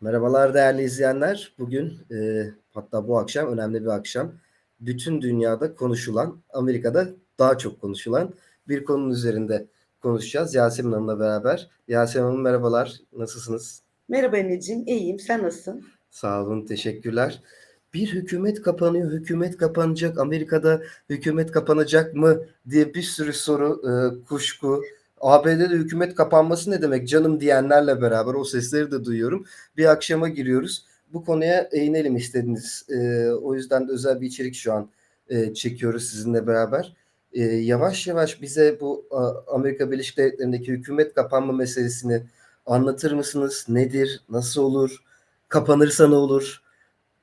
Merhabalar değerli izleyenler. Bugün e, hatta bu akşam önemli bir akşam. Bütün dünyada konuşulan, Amerika'da daha çok konuşulan bir konunun üzerinde konuşacağız. Yasemin Hanım'la beraber. Yasemin Hanım merhabalar. Nasılsınız? Merhaba Emre'ciğim, iyiyim. Sen nasılsın? Sağ olun, teşekkürler. Bir hükümet kapanıyor, hükümet kapanacak, Amerika'da hükümet kapanacak mı diye bir sürü soru, e, kuşku. ABD'de hükümet kapanması ne demek canım diyenlerle beraber o sesleri de duyuyorum. Bir akşama giriyoruz. Bu konuya eğinelim istediniz. E, o yüzden de özel bir içerik şu an e, çekiyoruz sizinle beraber. E, yavaş yavaş bize bu a, Amerika Birleşik Devletleri'ndeki hükümet kapanma meselesini anlatır mısınız? Nedir? Nasıl olur? Kapanırsa ne olur?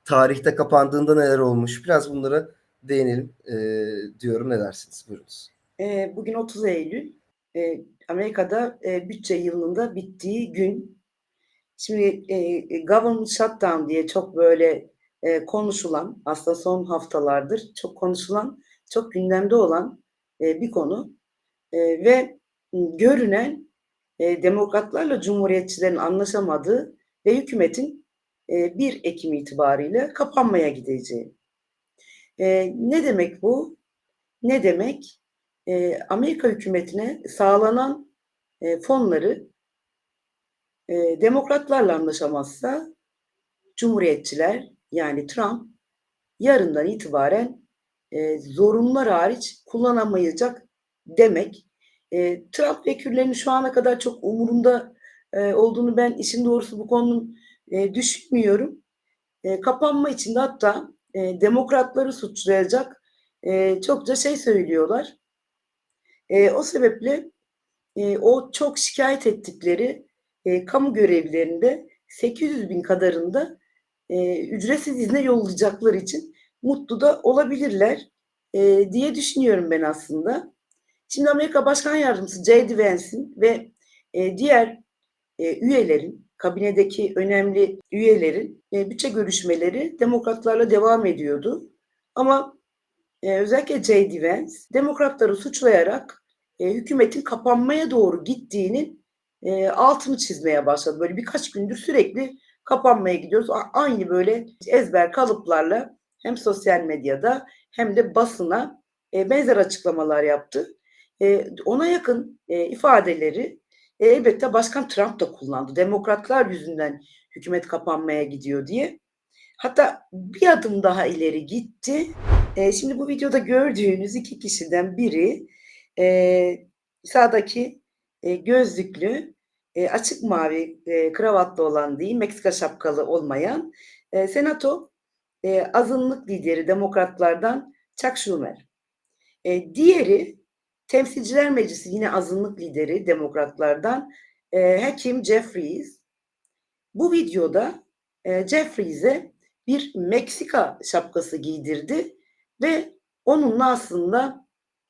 Tarihte kapandığında neler olmuş? Biraz bunlara değinelim e, diyorum. Ne dersiniz? Buyurunuz. Ee, bugün 30 Eylül. Ee, Amerika'da e, bütçe yılında bittiği gün. Şimdi e, government shutdown diye çok böyle e, konuşulan, aslında son haftalardır çok konuşulan, çok gündemde olan e, bir konu. E, ve görünen e, demokratlarla cumhuriyetçilerin anlaşamadığı ve hükümetin e, 1 Ekim itibariyle kapanmaya gideceği. E, ne demek bu? Ne demek? E, Amerika hükümetine sağlanan e, fonları e, demokratlarla anlaşamazsa cumhuriyetçiler yani Trump yarından itibaren e, zorunlular hariç kullanamayacak demek. E, Trump vekillerinin şu ana kadar çok umurunda e, olduğunu ben işin doğrusu bu konunun e, düşünmüyorum. E, kapanma için de hatta e, demokratları suçlayacak e, çokça şey söylüyorlar. E, o sebeple e, o çok şikayet ettikleri e, kamu görevlilerinde 800 bin kadarında e, ücretsiz izne yollayacakları için mutlu da olabilirler e, diye düşünüyorum ben aslında. Şimdi Amerika Başkan Yardımcısı J.D. Vance'in ve e, diğer e, üyelerin, kabinedeki önemli üyelerin e, bütçe görüşmeleri demokratlarla devam ediyordu. Ama e, özellikle J.D. Vance demokratları suçlayarak e, hükümetin kapanmaya doğru gittiğinin e, altını çizmeye başladı. Böyle birkaç gündür sürekli kapanmaya gidiyoruz. A- aynı böyle ezber kalıplarla hem sosyal medyada hem de basına e, benzer açıklamalar yaptı. E, ona yakın e, ifadeleri e, elbette Başkan Trump da kullandı. Demokratlar yüzünden hükümet kapanmaya gidiyor diye. Hatta bir adım daha ileri gitti. E, şimdi bu videoda gördüğünüz iki kişiden biri e, sağdaki e, gözlüklü, e, açık mavi e, kravatlı olan değil, Meksika şapkalı olmayan e, senato e, azınlık lideri demokratlardan Chuck Schumer. E, diğeri Temsilciler Meclisi yine azınlık lideri demokratlardan e, Hakim Jeffries. Bu videoda e, Jeffries'e bir Meksika şapkası giydirdi ve onunla aslında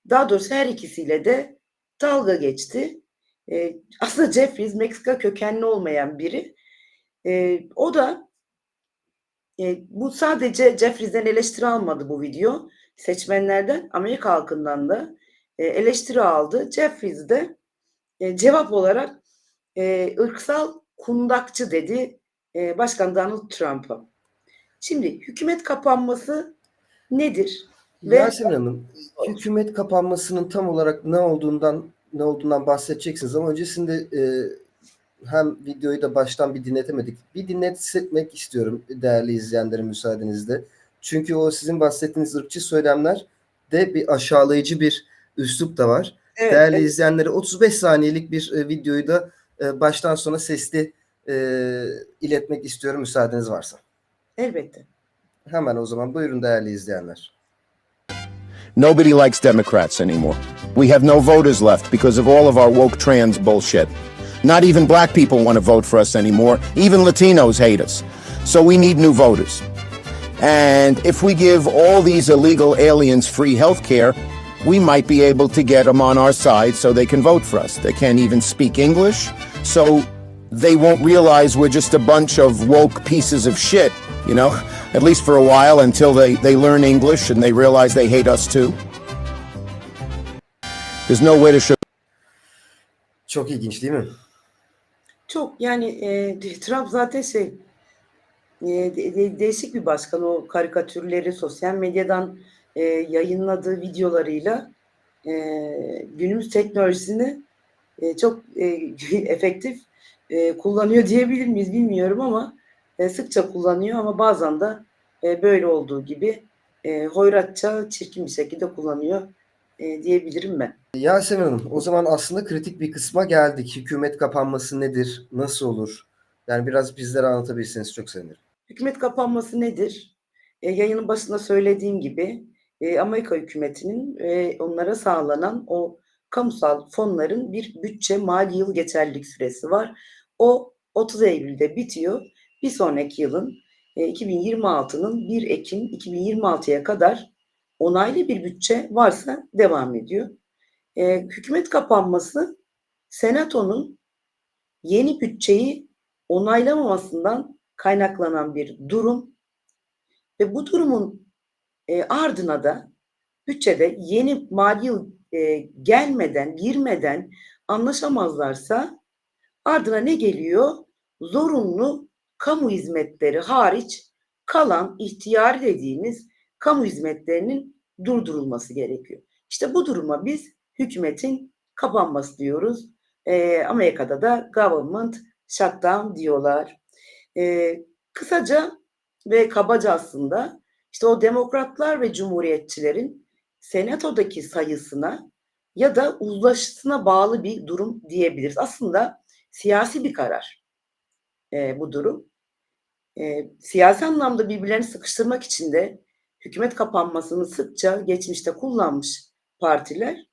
daha doğrusu her ikisiyle de dalga geçti. E, aslında Jeffries Meksika kökenli olmayan biri. E, o da e, bu sadece Jeffries'den eleştiri almadı bu video. Seçmenlerden, Amerika halkından da e, eleştiri aldı. Jeffries de e, cevap olarak e, ırksal kundakçı dedi e, Başkan Donald Trump'a. Şimdi hükümet kapanması nedir? Ve Yasemin Hanım, hükümet kapanmasının tam olarak ne olduğundan ne olduğundan bahsedeceksiniz ama öncesinde e, hem videoyu da baştan bir dinletemedik. Bir dinletmek istiyorum değerli izleyenlerin müsaadenizle. Çünkü o sizin bahsettiğiniz ırkçı söylemler de bir aşağılayıcı bir üslup da var. evet, Değerli evet, izleyenlere 35 saniyelik bir e, videoyu da e, baştan sona sesli e, iletmek istiyorum müsaadeniz varsa. elbette. Hemen o zaman buyurun değerli izleyenler. Nobody likes Democrats anymore. We have no voters left because of all of our woke trans bullshit. Not even black people want to vote for us anymore. Even Latinos hate us. So we need new voters. And if we give all these illegal aliens free health care, we might be able to get them on our side so they can vote for us. They can't even speak English, so they won't realize we're just a bunch of woke pieces of shit, you know, at least for a while until they, they learn English and they realize they hate us too. There's no way to show. Çok ilginç değil mi? Çok yani e, Trump zaten şey de- de- değişik bir başkan. O karikatürleri sosyal medyadan e, yayınladığı videolarıyla e, günümüz teknolojisini e, çok e, efektif e, kullanıyor diyebilir miyiz bilmiyorum ama e, sıkça kullanıyor ama bazen de e, böyle olduğu gibi e, hoyratça, çirkin bir şekilde kullanıyor e, diyebilirim ben. Yasemin Hanım, o zaman aslında kritik bir kısma geldik. Hükümet kapanması nedir? Nasıl olur? Yani biraz bizlere anlatabilirseniz çok sevinirim. Hükümet kapanması nedir? E, yayının başında söylediğim gibi e, Amerika hükümetinin e, onlara sağlanan o kamusal fonların bir bütçe mali yıl geçerlilik süresi var. O 30 Eylül'de bitiyor. Bir sonraki yılın e, 2026'nın 1 Ekim 2026'ya kadar onaylı bir bütçe varsa devam ediyor. E, hükümet kapanması Senato'nun yeni bütçeyi onaylamamasından kaynaklanan bir durum ve bu durumun e, ardına da bütçede yeni mali yıl e, gelmeden, girmeden anlaşamazlarsa ardına ne geliyor? Zorunlu kamu hizmetleri hariç kalan ihtiyari dediğimiz kamu hizmetlerinin durdurulması gerekiyor. İşte bu duruma biz hükümetin kapanması diyoruz. E, Amerika'da da government shutdown diyorlar. E, kısaca ve kabaca aslında işte o demokratlar ve cumhuriyetçilerin senatodaki sayısına ya da uzlaşısına bağlı bir durum diyebiliriz. Aslında siyasi bir karar e, bu durum. E, siyasi anlamda birbirlerini sıkıştırmak için de hükümet kapanmasını sıkça geçmişte kullanmış partiler.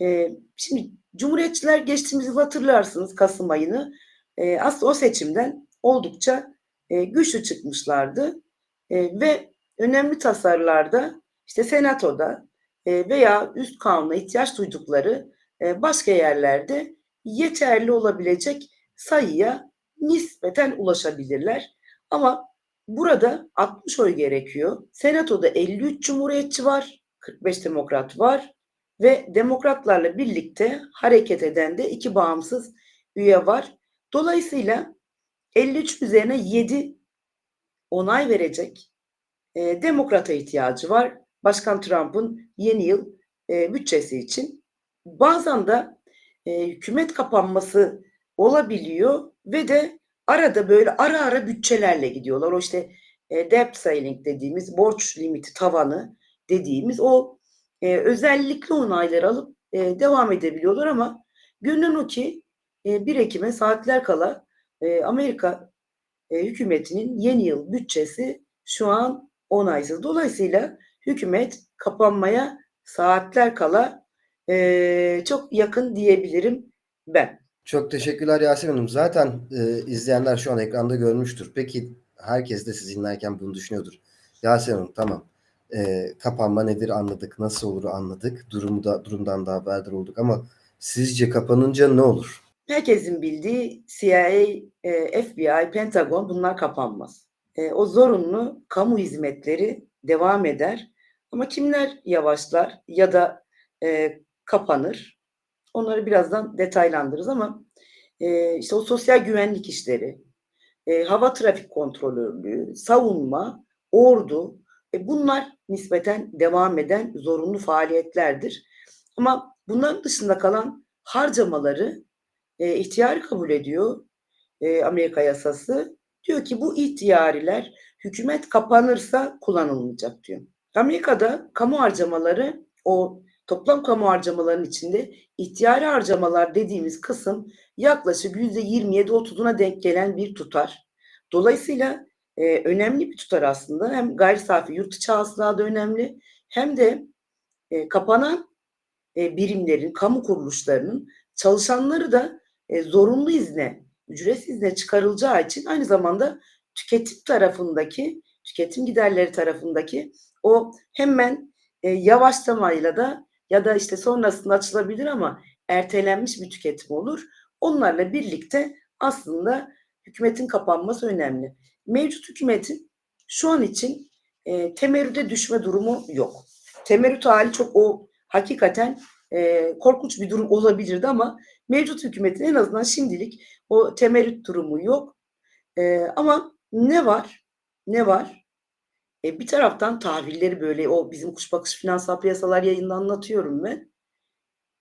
E, şimdi Cumhuriyetçiler geçtiğimiz yıl hatırlarsınız Kasım ayını. E, aslında o seçimden oldukça e, güçlü çıkmışlardı E, ve önemli tasarılarda işte senatoda e, veya üst kanuna ihtiyaç duydukları e, başka yerlerde yeterli olabilecek sayıya nispeten ulaşabilirler. Ama burada 60 oy gerekiyor. Senatoda 53 cumhuriyetçi var, 45 demokrat var ve demokratlarla birlikte hareket eden de iki bağımsız üye var. Dolayısıyla 53 üzerine 7 onay verecek e, demokrata ihtiyacı var. Başkan Trump'ın yeni yıl e, bütçesi için. Bazen de e, hükümet kapanması olabiliyor ve de arada böyle ara ara bütçelerle gidiyorlar. O işte e, debt ceiling dediğimiz borç limiti tavanı dediğimiz o e, özellikle onayları alıp e, devam edebiliyorlar ama görünen o ki e, 1 Ekim'e saatler kala e, Amerika e, hükümetinin yeni yıl bütçesi şu an onaysız. Dolayısıyla hükümet kapanmaya saatler kala e, çok yakın diyebilirim ben. Çok teşekkürler Yasemin Hanım. Zaten e, izleyenler şu an ekranda görmüştür. Peki herkes de siz dinlerken bunu düşünüyordur. Yasemin Hanım tamam. E, kapanma nedir anladık. Nasıl olur anladık. Durumu da durumdan da haberdar olduk ama sizce kapanınca ne olur? Herkesin bildiği CIA, e, FBI, Pentagon bunlar kapanmaz. E, o zorunlu kamu hizmetleri devam eder. Ama kimler yavaşlar ya da e, kapanır? Onları birazdan detaylandırırız ama e, işte o sosyal güvenlik işleri, e, hava trafik kontrolörlüğü, savunma, ordu e, bunlar nispeten devam eden zorunlu faaliyetlerdir. Ama bunların dışında kalan harcamaları e, ihtiyari kabul ediyor e, Amerika yasası. Diyor ki bu ihtiyariler hükümet kapanırsa kullanılmayacak diyor. Amerika'da kamu harcamaları o toplam kamu harcamalarının içinde ihtiyari harcamalar dediğimiz kısım yaklaşık %27-30'una denk gelen bir tutar. Dolayısıyla e, önemli bir tutar aslında. Hem gayri safi yurt içi hasıla da önemli hem de e, kapanan e, birimlerin, kamu kuruluşlarının çalışanları da e, zorunlu izne, ücretsiz izne çıkarılacağı için aynı zamanda tüketim tarafındaki, tüketim giderleri tarafındaki o hemen e, yavaşlamayla da ya da işte sonrasında açılabilir ama ertelenmiş bir tüketim olur. Onlarla birlikte aslında hükümetin kapanması önemli. Mevcut hükümetin şu an için e, temerrüde düşme durumu yok. Temerrüt hali çok o hakikaten e, korkunç bir durum olabilirdi ama mevcut hükümetin en azından şimdilik o temerrüt durumu yok. E, ama ne var? Ne var? E, bir taraftan tahvilleri böyle o bizim kuş bakış finansal piyasalar yayında anlatıyorum ben.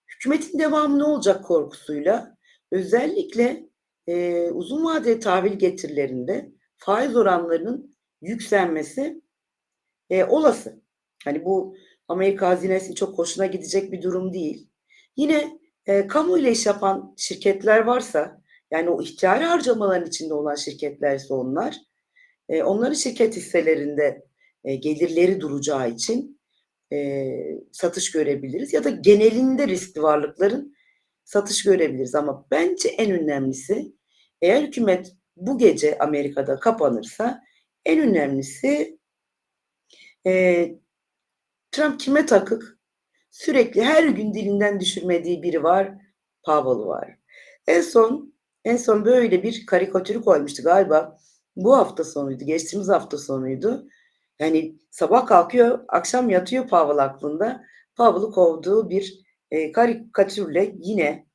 Hükümetin devamı ne olacak korkusuyla özellikle e, uzun vadeli tahvil getirilerinde faiz oranlarının yükselmesi e, olası. Hani bu Amerika hazinesi çok hoşuna gidecek bir durum değil. Yine e, kamu ile iş yapan şirketler varsa yani o ihtiyari harcamaların içinde olan şirketlerse onlar e, onların şirket hisselerinde e, gelirleri duracağı için e, satış görebiliriz ya da genelinde riskli varlıkların satış görebiliriz ama bence en önemlisi eğer hükümet bu gece Amerika'da kapanırsa en önemlisi e, Trump kime takık? Sürekli her gün dilinden düşürmediği biri var. Powell var. En son en son böyle bir karikatürü koymuştu galiba. Bu hafta sonuydu. Geçtiğimiz hafta sonuydu. Yani sabah kalkıyor, akşam yatıyor Powell aklında. Powell'ı kovduğu bir e, karikatürle yine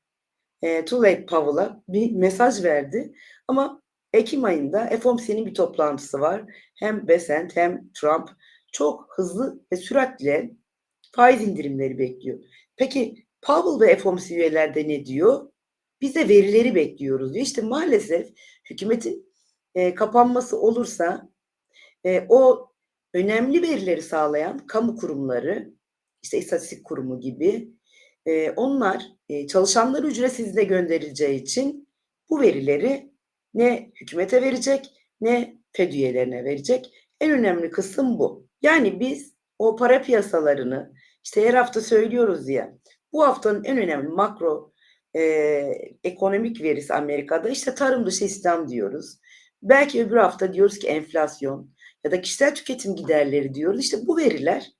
e, Late Powell'a bir mesaj verdi. Ama Ekim ayında FOMC'nin bir toplantısı var. Hem Besant hem Trump çok hızlı ve süratle faiz indirimleri bekliyor. Peki Powell ve FOMC üyeler de ne diyor? Biz de verileri bekliyoruz diyor. İşte maalesef hükümetin e, kapanması olursa e, o önemli verileri sağlayan kamu kurumları, işte istatistik kurumu gibi e, onlar e, çalışanlar ücretsizle gönderileceği için bu verileri ne hükümete verecek ne FED üyelerine verecek. En önemli kısım bu. Yani biz o para piyasalarını işte her hafta söylüyoruz ya bu haftanın en önemli makro e, ekonomik verisi Amerika'da işte tarım dışı istihdam diyoruz. Belki öbür hafta diyoruz ki enflasyon ya da kişisel tüketim giderleri diyoruz. İşte bu veriler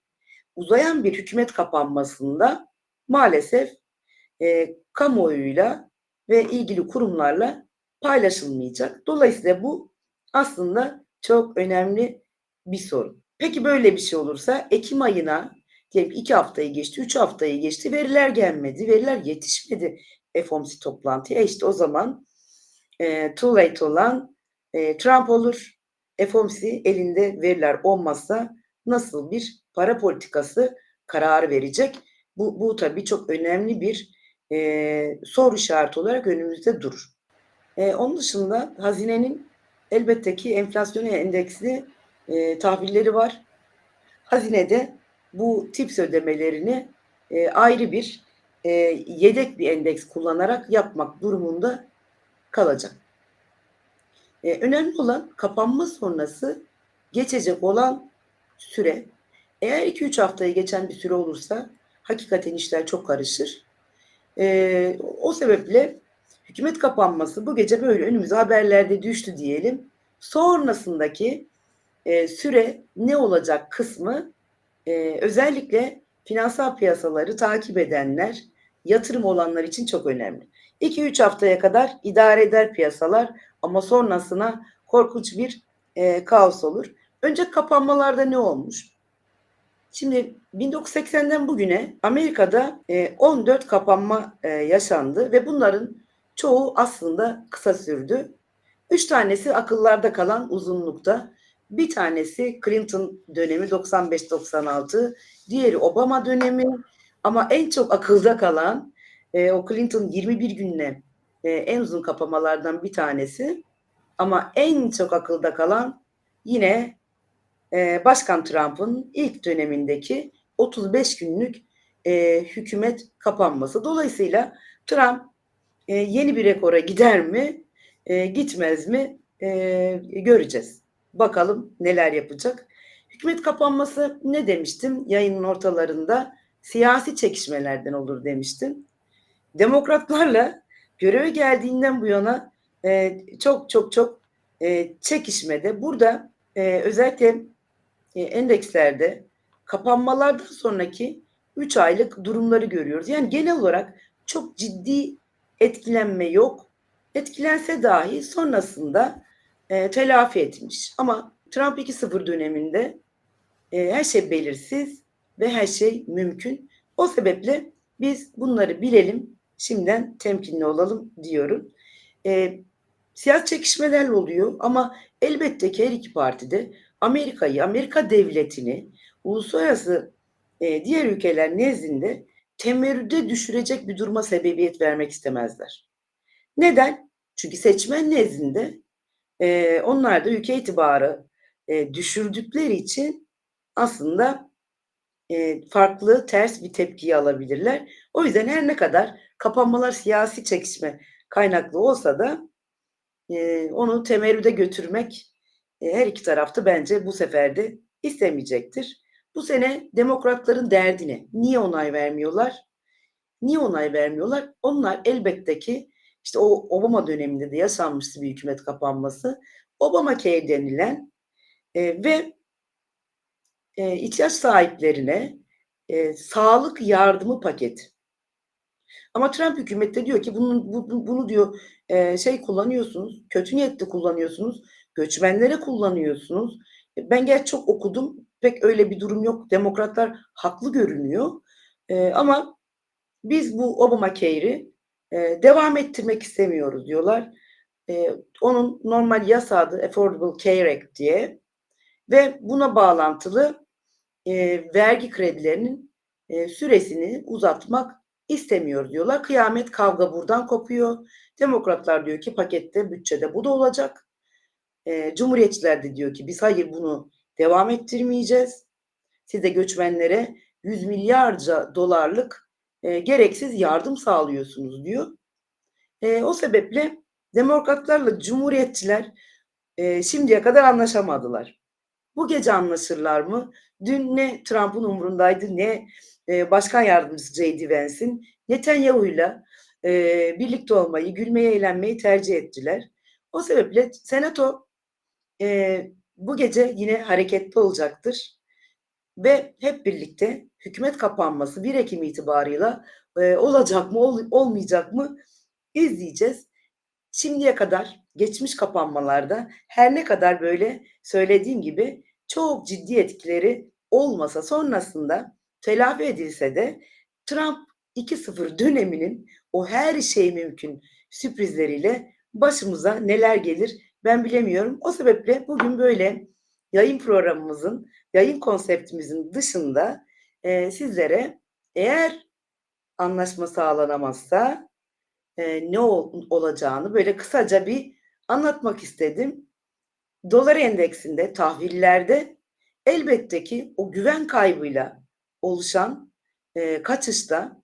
uzayan bir hükümet kapanmasında maalesef e, kamuoyuyla ve ilgili kurumlarla paylaşılmayacak. Dolayısıyla bu aslında çok önemli bir sorun. Peki böyle bir şey olursa Ekim ayına diyelim ki iki haftayı geçti, üç haftayı geçti, veriler gelmedi, veriler yetişmedi FOMC toplantıya. E işte o zaman e, too late olan e, Trump olur. FOMC elinde veriler olmazsa nasıl bir para politikası kararı verecek? Bu, bu tabii çok önemli bir e, soru işareti olarak önümüzde durur. E, onun dışında hazinenin elbette ki enflasyon endeksli e, tahvilleri var. Hazinede bu tips ödemelerini e, ayrı bir e, yedek bir endeks kullanarak yapmak durumunda kalacak. E, önemli olan kapanma sonrası geçecek olan süre. Eğer 2-3 haftayı geçen bir süre olursa hakikaten işler çok karışır. E, o sebeple hükümet kapanması bu gece böyle önümüze haberlerde düştü diyelim. Sonrasındaki e, süre ne olacak kısmı e, özellikle finansal piyasaları takip edenler, yatırım olanlar için çok önemli. 2-3 haftaya kadar idare eder piyasalar ama sonrasına korkunç bir e, kaos olur. Önce kapanmalarda ne olmuş? Şimdi 1980'den bugüne Amerika'da e, 14 kapanma e, yaşandı ve bunların çoğu aslında kısa sürdü. Üç tanesi akıllarda kalan uzunlukta. Bir tanesi Clinton dönemi 95-96, diğeri Obama dönemi ama en çok akılda kalan e, o Clinton 21 günle e, en uzun kapamalardan bir tanesi. Ama en çok akılda kalan yine e, Başkan Trump'ın ilk dönemindeki 35 günlük e, hükümet kapanması. Dolayısıyla Trump e, yeni bir rekora gider mi, gitmez mi e, göreceğiz. Bakalım neler yapacak. Hükümet kapanması ne demiştim yayının ortalarında? Siyasi çekişmelerden olur demiştim. Demokratlarla göreve geldiğinden bu yana e, çok çok çok e, çekişmede. Burada e, özellikle e, endekslerde kapanmalardan sonraki 3 aylık durumları görüyoruz. Yani genel olarak çok ciddi etkilenme yok. Etkilense dahi sonrasında e, telafi etmiş. Ama Trump 2.0 döneminde e, her şey belirsiz ve her şey mümkün. O sebeple biz bunları bilelim, şimdiden temkinli olalım diyorum. E, siyasi çekişmeler oluyor ama elbette ki her iki partide Amerika'yı, Amerika devletini uluslararası e, diğer ülkeler nezdinde temerrüde düşürecek bir duruma sebebiyet vermek istemezler. Neden? Çünkü seçmen nezdinde e, onlar da ülke itibarı e, düşürdükleri için aslında e, farklı ters bir tepkiyi alabilirler. O yüzden her ne kadar kapanmalar siyasi çekişme kaynaklı olsa da e, onu temerrüde götürmek e, her iki tarafta bence bu sefer de istemeyecektir. Bu sene demokratların derdine niye onay vermiyorlar? Niye onay vermiyorlar? Onlar elbette ki işte o Obama döneminde de yaşanmıştı bir hükümet kapanması. Obamacare denilen e, ve e, ihtiyaç sahiplerine e, sağlık yardımı paketi. Ama Trump hükümeti de diyor ki bunu, bu- bunu diyor e, şey kullanıyorsunuz, kötü niyetli kullanıyorsunuz, göçmenlere kullanıyorsunuz. E, Ben gerçi çok okudum, pek öyle bir durum yok. Demokratlar haklı görünüyor. E, ama biz bu Obamacare'i e, devam ettirmek istemiyoruz diyorlar. E, onun normal yasa adı Affordable Care Act diye ve buna bağlantılı e, vergi kredilerinin e, süresini uzatmak istemiyoruz diyorlar. Kıyamet kavga buradan kopuyor. Demokratlar diyor ki pakette bütçede bu da olacak. E, Cumhuriyetçiler de diyor ki biz hayır bunu devam ettirmeyeceğiz. Siz de göçmenlere yüz milyarca dolarlık e, gereksiz yardım sağlıyorsunuz diyor. E, o sebeple demokratlarla cumhuriyetçiler e, şimdiye kadar anlaşamadılar. Bu gece anlaşırlar mı? Dün ne Trump'ın umurundaydı ne e, başkan yardımcısı J.D. Vance'in Netanyahu'yla e, birlikte olmayı, gülmeyi, eğlenmeyi tercih ettiler. O sebeple senato e, bu gece yine hareketli olacaktır. Ve hep birlikte hükümet kapanması 1 Ekim itibarıyla e, olacak mı ol- olmayacak mı izleyeceğiz. Şimdiye kadar geçmiş kapanmalarda her ne kadar böyle söylediğim gibi çok ciddi etkileri olmasa sonrasında telafi edilse de Trump 2.0 döneminin o her şey mümkün sürprizleriyle başımıza neler gelir ben bilemiyorum. O sebeple bugün böyle yayın programımızın, yayın konseptimizin dışında e, sizlere eğer anlaşma sağlanamazsa e, ne ol- olacağını böyle kısaca bir anlatmak istedim. Dolar endeksinde, tahvillerde elbette ki o güven kaybıyla oluşan e, kaçışta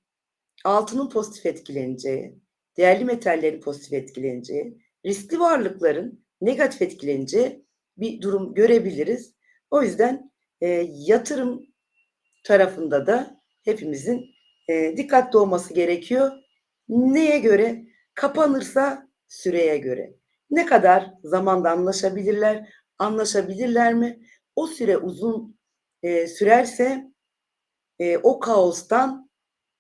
altının pozitif etkileneceği, değerli metallerin pozitif etkileneceği, riskli varlıkların negatif etkileneceği bir durum görebiliriz. O yüzden e, yatırım tarafında da hepimizin e, dikkatli olması gerekiyor. Neye göre? Kapanırsa süreye göre. Ne kadar zamanda anlaşabilirler? Anlaşabilirler mi? O süre uzun e, sürerse e, o kaostan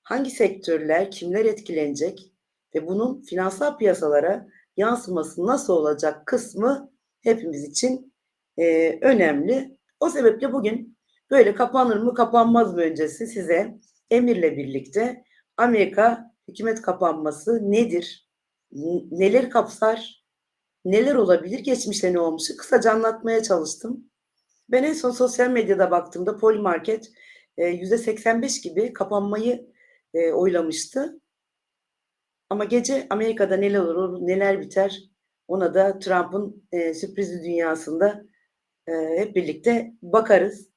hangi sektörler, kimler etkilenecek ve bunun finansal piyasalara yansıması nasıl olacak kısmı hepimiz için e, önemli. O sebeple bugün böyle kapanır mı kapanmaz mı öncesi size Emir'le birlikte Amerika hükümet kapanması nedir? Neler kapsar? Neler olabilir? Geçmişte ne olmuş? Kısaca anlatmaya çalıştım. Ben en son sosyal medyada baktığımda Polymarket e, %85 gibi kapanmayı e, oylamıştı. Ama gece Amerika'da neler olur, neler biter ona da Trump'ın e, sürprizli dünyasında e, hep birlikte bakarız.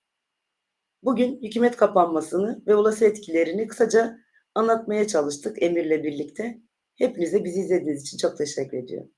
Bugün hükümet kapanmasını ve olası etkilerini kısaca anlatmaya çalıştık Emir'le birlikte. Hepinize bizi izlediğiniz için çok teşekkür ediyorum.